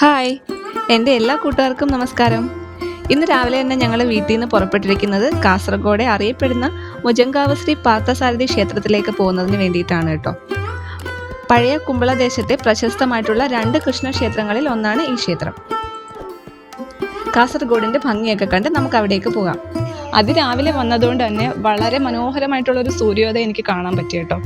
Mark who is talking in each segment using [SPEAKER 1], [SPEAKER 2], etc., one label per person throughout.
[SPEAKER 1] Hi. എന്റെ എല്ലാ കൂട്ടുകാർക്കും നമസ്കാരം. ഇന്ന് രാവിലെ തന്നെ ഞങ്ങൾ വീട്ടിൽ നിന്ന് പുറപ്പെട്ടിരിക്കുന്നത് കാസർഗോഡ് അറിയപ്പെടുന്ന മുജങ്കാവ് ശ്രീ പാർത്ഥസാരഥി ക്ഷേത്രത്തിലേക്ക് പോകുന്നതിന് വേണ്ടിയിട്ടാണ് കേട്ടോ. പഴയ കുമ്പള ദേശത്തെ പ്രശസ്തമായിട്ടുള്ള രണ്ട് കൃഷ്ണക്ഷേത്രങ്ങളിൽ ഒന്നാണ് ഈ ക്ഷേത്രം. കാസർഗോഡിന്റെ ഭംഗിയൊക്കെ കണ്ട് നമുക്ക് അവിടേക്ക് പോകാം അതിരാവിലെ വന്നതുകൊണ്ട് തന്നെ വളരെ മനോഹരമായിട്ടുള്ള ഒരു സൂര്യോദയം എനിക്ക് കാണാൻ പറ്റി കേട്ടോ.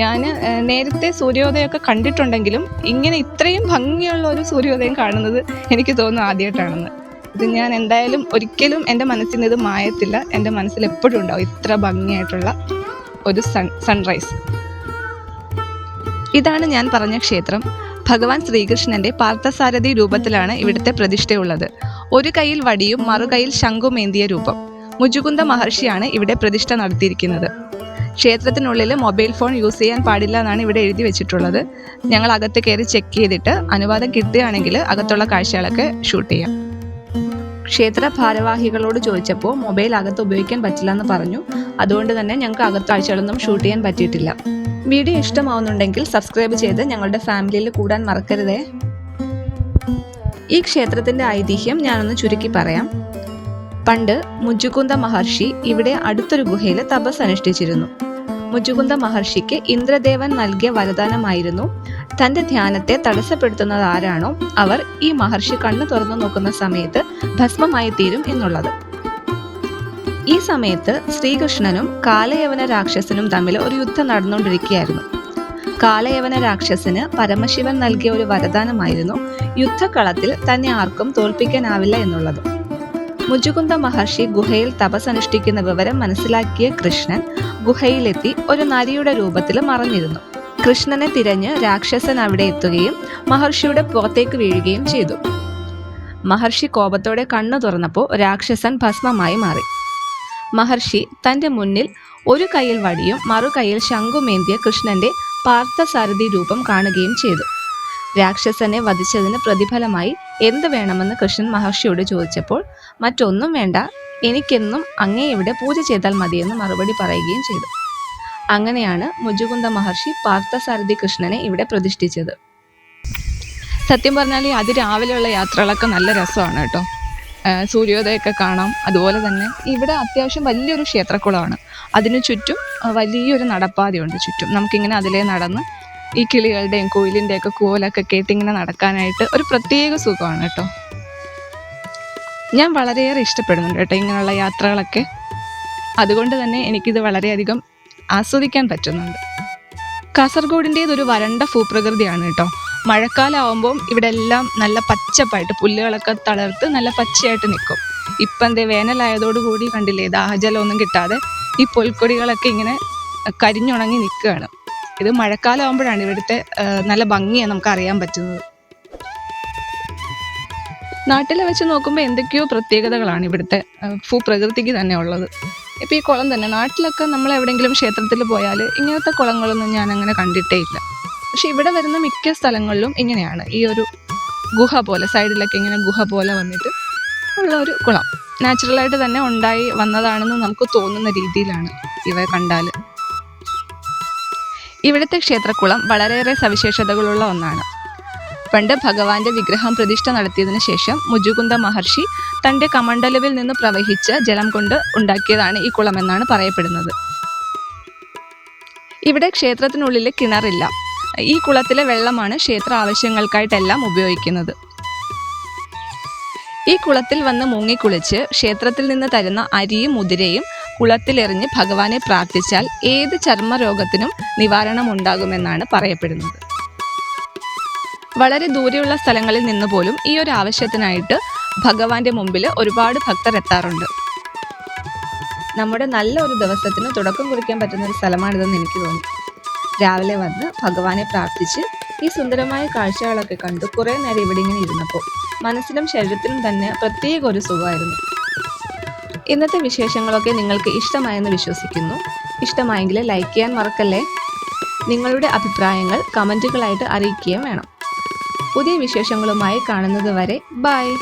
[SPEAKER 1] ഞാൻ നേരത്തെ സൂര്യോദയമൊക്കെ കണ്ടിട്ടുണ്ടെങ്കിലും ഇങ്ങനെ ഇത്രയും ഭംഗിയുള്ള ഒരു സൂര്യോദയം കാണുന്നത് എനിക്ക് തോന്നുന്നു ആദ്യമായിട്ടാണെന്ന് ഇത് ഞാൻ എന്തായാലും ഒരിക്കലും എന്റെ മനസ്സിൽ നിന്ന് ഇത് മായത്തില്ല. എന്റെ മനസ്സിൽ എപ്പോഴും ഉണ്ടാവും ഇത്ര ഭംഗിയായിട്ടുള്ള ഒരു സൺ സൺറൈസ് ഇതാണ് ഞാൻ പറഞ്ഞ ക്ഷേത്രം. ഭഗവാൻ ശ്രീകൃഷ്ണന്റെ പാർത്ഥസാരഥി രൂപത്തിലാണ് ഇവിടുത്തെ പ്രതിഷ്ഠയുള്ളത്. ഒരു കൈയിൽ വടിയും മറുകൈയിൽ ശംഖുമേന്തിയ രൂപം. മുജുകുന്ദ മഹർഷിയാണ് ഇവിടെ പ്രതിഷ്ഠ നടത്തിയിരിക്കുന്നത്. ക്ഷേത്രത്തിനുള്ളിൽ മൊബൈൽ ഫോൺ യൂസ് ചെയ്യാൻ പാടില്ല എന്നാണ് ഇവിടെ എഴുതി വെച്ചിട്ടുള്ളത്. ഞങ്ങൾ അകത്ത് കയറി ചെക്ക് ചെയ്തിട്ട് അനുവാദം കിട്ടുകയാണെങ്കിൽ അകത്തുള്ള കാഴ്ചകളൊക്കെ ഷൂട്ട് ചെയ്യാം. ക്ഷേത്ര ഭാരവാഹികളോട് ചോദിച്ചപ്പോൾ മൊബൈൽ അകത്ത് ഉപയോഗിക്കാൻ പറ്റില്ല എന്ന് പറഞ്ഞു. അതുകൊണ്ട് തന്നെ ഞങ്ങൾക്ക് അകത്ത് കാഴ്ചകളൊന്നും ഷൂട്ട് ചെയ്യാൻ പറ്റിയിട്ടില്ല. വീഡിയോ ഇഷ്ടമാവുന്നുണ്ടെങ്കിൽ സബ്സ്ക്രൈബ് ചെയ്ത് ഞങ്ങളുടെ ഫാമിലിയിൽ കൂടാൻ മറക്കരുതേ. ഈ ക്ഷേത്രത്തിന്റെ ഐതിഹ്യം ഞാനൊന്ന് ചുരുക്കി പറയാം. പണ്ട് മുജുകുന്ദ മഹർഷി ഇവിടെ അടുത്തൊരു ഗുഹയിൽ തപസ് അനുഷ്ഠിച്ചിരുന്നു. മുജുകുന്ദ മഹർഷിക്ക് ഇന്ദ്രദേവൻ നൽകിയ വരദാനമായിരുന്നു. തന്റെ ധ്യാനത്തെ തടസ്സപ്പെടുത്തുന്നത് ആരാണോ അവർ ഈ മഹർഷി കണ്ണു തുറന്നു നോക്കുന്ന സമയത്ത് ഭസ്മമായി തീരും എന്നുള്ളത്. ഈ സമയത്ത് ശ്രീകൃഷ്ണനും കാലയവന രാക്ഷസനും തമ്മിൽ ഒരു യുദ്ധം നടന്നുകൊണ്ടിരിക്കുകയായിരുന്നു. കാലയവന രാക്ഷസന് പരമശിവൻ നൽകിയ ഒരു വരദാനമായിരുന്നു യുദ്ധക്കളത്തിൽ തന്നെ ആർക്കും തോൽപ്പിക്കാനാവില്ല എന്നുള്ളത്. മുജുകുന്ദ മഹർഷി ഗുഹയിൽ തപസനുഷ്ഠിക്കുന്ന വിവരം മനസ്സിലാക്കിയ കൃഷ്ണൻ ഗുഹയിലെത്തി ഒരു നരിയുടെ രൂപത്തിൽ മറഞ്ഞിരുന്നു. കൃഷ്ണനെ തിരഞ്ഞ് രാക്ഷസൻ അവിടെ എത്തുകയും മഹർഷിയുടെ പുറത്തേക്ക് വീഴുകയും ചെയ്തു. മഹർഷി കോപത്തോടെ കണ്ണു തുറന്നപ്പോൾ രാക്ഷസൻ ഭസ്മമായി മാറി. മഹർഷി തന്റെ മുന്നിൽ ഒരു കയ്യിൽ വടിയും മറു കൈയിൽ ശംഖുമേന്തിയ കൃഷ്ണന്റെ പാർത്ഥസാരഥി രൂപം കാണുകയും ചെയ്തു. രാക്ഷസനെ വധിച്ചതിന് പ്രതിഫലമായി എന്ത് വേണമെന്ന് കൃഷ്ണൻ മഹർഷിയോട് ചോദിച്ചപ്പോൾ മറ്റൊന്നും വേണ്ട എനിക്കെന്നും അങ്ങേ ഇവിടെ പൂജ ചെയ്താൽ മതിയെന്ന് മറുപടി പറയുകയും ചെയ്തു. അങ്ങനെയാണ് മുജുകുന്ദ മഹർഷി പാർത്ഥസാരഥി കൃഷ്ണനെ ഇവിടെ പ്രതിഷ്ഠിച്ചത്. സത്യം പറഞ്ഞാൽ അതിരാവിലെയുള്ള യാത്രകളൊക്കെ നല്ല രസമാണ് കേട്ടോ. സൂര്യോദയമൊക്കെ കാണാം. അതുപോലെ തന്നെ ഇവിടെ അത്യാവശ്യം വലിയൊരു ക്ഷേത്രക്കുളമാണ്. അതിനു ചുറ്റും വലിയൊരു നടപ്പാതയുണ്ട് ചുറ്റും. നമുക്കിങ്ങനെ അതിലേ നടന്ന് ഈ കിളികളുടെയും കോയിലിന്റെയൊക്കെ ഒക്കെ കൂവലൊക്കെ കേട്ടിങ്ങനെ നടക്കാനായിട്ട് ഒരു പ്രത്യേക സുഖമാണ് കേട്ടോ. ഞാൻ വളരെയേറെ ഇഷ്ടപ്പെടുന്നുണ്ട് കേട്ടോ ഇങ്ങനെയുള്ള യാത്രകളൊക്കെ. അതുകൊണ്ട് തന്നെ എനിക്കിത് വളരെയധികം ആസ്വദിക്കാൻ പറ്റുന്നുണ്ട്. കാസർഗോഡിന്റേത് ഒരു വരണ്ട ഭൂപ്രകൃതിയാണ് കേട്ടോ. മഴക്കാലമാകുമ്പം ഇവിടെ എല്ലാം നല്ല പച്ചപ്പായിട്ട് പുല്ലുകളൊക്കെ തളർത്ത് നല്ല പച്ചയായിട്ട് നിൽക്കും ഇപ്പം എന്തേ വേനലായതോടുകൂടി കണ്ടില്ലേ ദാഹജലമൊന്നും കിട്ടാതെ ഈ പുൽക്കൊടികളൊക്കെ ഇങ്ങനെ കരിഞ്ഞുണങ്ങി നിൽക്കുകയാണ് ഇത് മഴക്കാലമാകുമ്പോഴാണ് ഇവിടുത്തെ നല്ല ഭംഗിയാണ് നമുക്ക് അറിയാൻ പറ്റുന്നത്. നാട്ടിൽ വെച്ച് നോക്കുമ്പോൾ എന്തൊക്കെയോ പ്രത്യേകതകളാണ് ഇവിടുത്തെ ഭൂപ്രകൃതിക്ക് തന്നെ ഉള്ളത്. ഇപ്പോൾ ഈ കുളം തന്നെ നാട്ടിലൊക്കെ നമ്മൾ എവിടെയെങ്കിലും ക്ഷേത്രത്തിൽ പോയാൽ ഇങ്ങനത്തെ കുളങ്ങളൊന്നും ഞാൻ അങ്ങനെ കണ്ടിട്ടേ ഇല്ല. പക്ഷെ ഇവിടെ വരുന്ന മിക്ക സ്ഥലങ്ങളിലും ഇങ്ങനെയാണ്. ഈ ഒരു ഗുഹ പോലെ സൈഡിലൊക്കെ ഇങ്ങനെ ഗുഹ പോലെ വന്നിട്ട് ഉള്ള ഒരു കുളം. നാച്ചുറലായിട്ട് തന്നെ ഉണ്ടായി വന്നതാണെന്ന് നമുക്ക് തോന്നുന്ന രീതിയിലാണ് ഇവ കണ്ടാൽ ഇവിടുത്തെ ക്ഷേത്രക്കുളം വളരെയേറെ സവിശേഷതകളുള്ള ഒന്നാണ്. പണ്ട് ഭഗവാന്റെ വിഗ്രഹം പ്രതിഷ്ഠ നടത്തിയതിനു ശേഷം മുജുകുന്ദ മഹർഷി തന്റെ കമണ്ഡലവിൽ നിന്ന് പ്രവഹിച്ച ജലം കൊണ്ട് ഉണ്ടാക്കിയതാണ് ഈ കുളം എന്നാണ് പറയപ്പെടുന്നത്. ഇവിടെ ക്ഷേത്രത്തിനുള്ളിൽ കിണറില്ല. ഈ കുളത്തിലെ വെള്ളമാണ് ക്ഷേത്ര ആവശ്യങ്ങൾക്കായിട്ടെല്ലാം ഉപയോഗിക്കുന്നത്. ഈ കുളത്തിൽ വന്ന് മുങ്ങിക്കുളിച്ച് ക്ഷേത്രത്തിൽ നിന്ന് തരുന്ന അരിയും മുതിരയും കുളത്തിലെറിഞ്ഞ് ഭഗവാനെ പ്രാർത്ഥിച്ചാൽ ഏത് ചർമ്മരോഗത്തിനും നിവാരണം ഉണ്ടാകുമെന്നാണ് പറയപ്പെടുന്നത്. വളരെ ദൂരെയുള്ള സ്ഥലങ്ങളിൽ നിന്ന് പോലും ഈ ഒരു ആവശ്യത്തിനായിട്ട് ഭഗവാന്റെ മുമ്പിൽ ഒരുപാട് ഭക്തർ എത്താറുണ്ട്. നമ്മുടെ നല്ല ഒരു ദിവസത്തിന് തുടക്കം കുറിക്കാൻ പറ്റുന്ന ഒരു സ്ഥലമാണിതെന്ന് എനിക്ക് തോന്നി. രാവിലെ വന്ന് ഭഗവാനെ പ്രാർത്ഥിച്ച് ഈ സുന്ദരമായ കാഴ്ചകളൊക്കെ കണ്ടു കുറേ നേരം ഇവിടെ ഇങ്ങനെ ഇരുന്നപ്പോൾ മനസ്സിലും ശരീരത്തിലും തന്നെ പ്രത്യേക ഒരു സുഖമായിരുന്നു. ഇന്നത്തെ വിശേഷങ്ങളൊക്കെ നിങ്ങൾക്ക് ഇഷ്ടമായെന്ന് വിശ്വസിക്കുന്നു. ഇഷ്ടമായെങ്കിൽ ലൈക്ക് ചെയ്യാൻ മറക്കല്ലേ? നിങ്ങളുടെ അഭിപ്രായങ്ങൾ കമന്റുകളായിട്ട് അറിയിക്കുകയും വേണം. പുതിയ വിശേഷങ്ങളുമായി കാണുന്നത് വരെ ബൈ